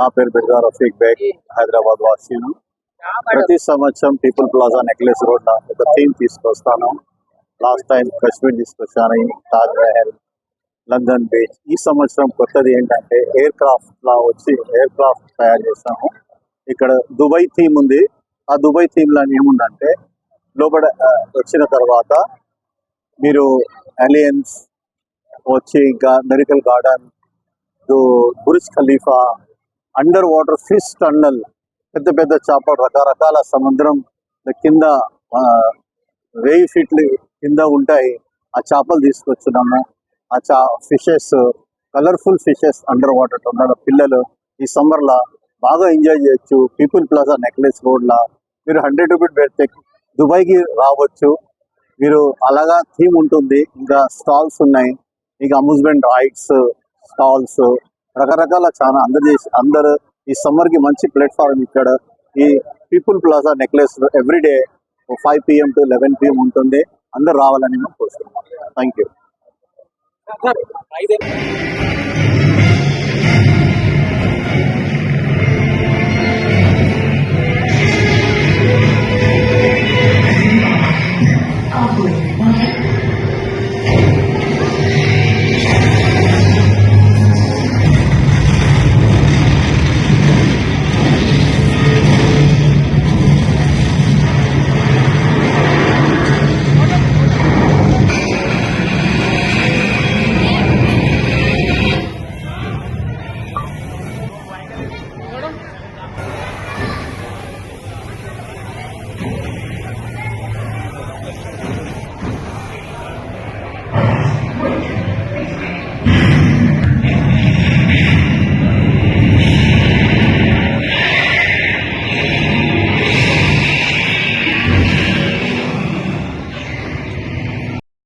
నా పేరు బిర్గా రఫీక్ బేగ్ హైదరాబాద్ వాసీను ప్రతి సంవత్సరం పీపుల్ ప్లాజా నెక్లెస్ రోడ్ ఒక థీమ్ తీసుకొస్తాను. లాస్ట్ టైం కశ్మీర్ తీసుకొచ్చాను తాజ్ మహల్ లండన్ బీచ్. ఈ సంవత్సరం కొత్తది ఏంటంటే ఎయిర్ క్రాఫ్ట్ లా వచ్చి ఎయిర్ క్రాఫ్ట్ తయారు చేస్తాము ఇక్కడ దుబాయ్ థీమ్ ఉంది. ఆ దుబాయ్ థీమ్లో ఏముందంటే లోపల వచ్చిన తర్వాత మీరు అలియన్స్ వచ్చి ఇంకా miracle garden Burj Khalifa under water fish tunnel పెద్ద పెద్ద చేపలు రకరకాల సముద్రం కింద వెయ్యి ఫీట్లు కింద ఉంటాయి. ఆ చేపలు తీసుకొచ్చినాము ఆ చా fishes colourful fishes under water tunnel పిల్లలు ఈ సమ్మర్లో బాగా ఎంజాయ్ చేయొచ్చు. పీపుల్ ప్లాజా నెక్లెస్ రోడ్లా మీరు హండ్రెడ్ రూపీస్ పెడితే దుబాయ్కి రావచ్చు. మీరు అలాగా థీమ్ ఉంటుంది. ఇంకా స్టాల్స్ ఉన్నాయి. ఇంకా అమ్యూజ్మెంట్ రైడ్స్ స్టాల్స్ రకరకాల చాలా అందజేసి చేసి అందరు ఈ సమ్మర్కి మంచి ప్లాట్ఫామ్ ఇక్కడ ఈ People Plaza Necklace everyday five PM to eleven PM ఉంటుంది. అందరు రావాలని మేము కోరుతున్నాం థ్యాంక్ యూ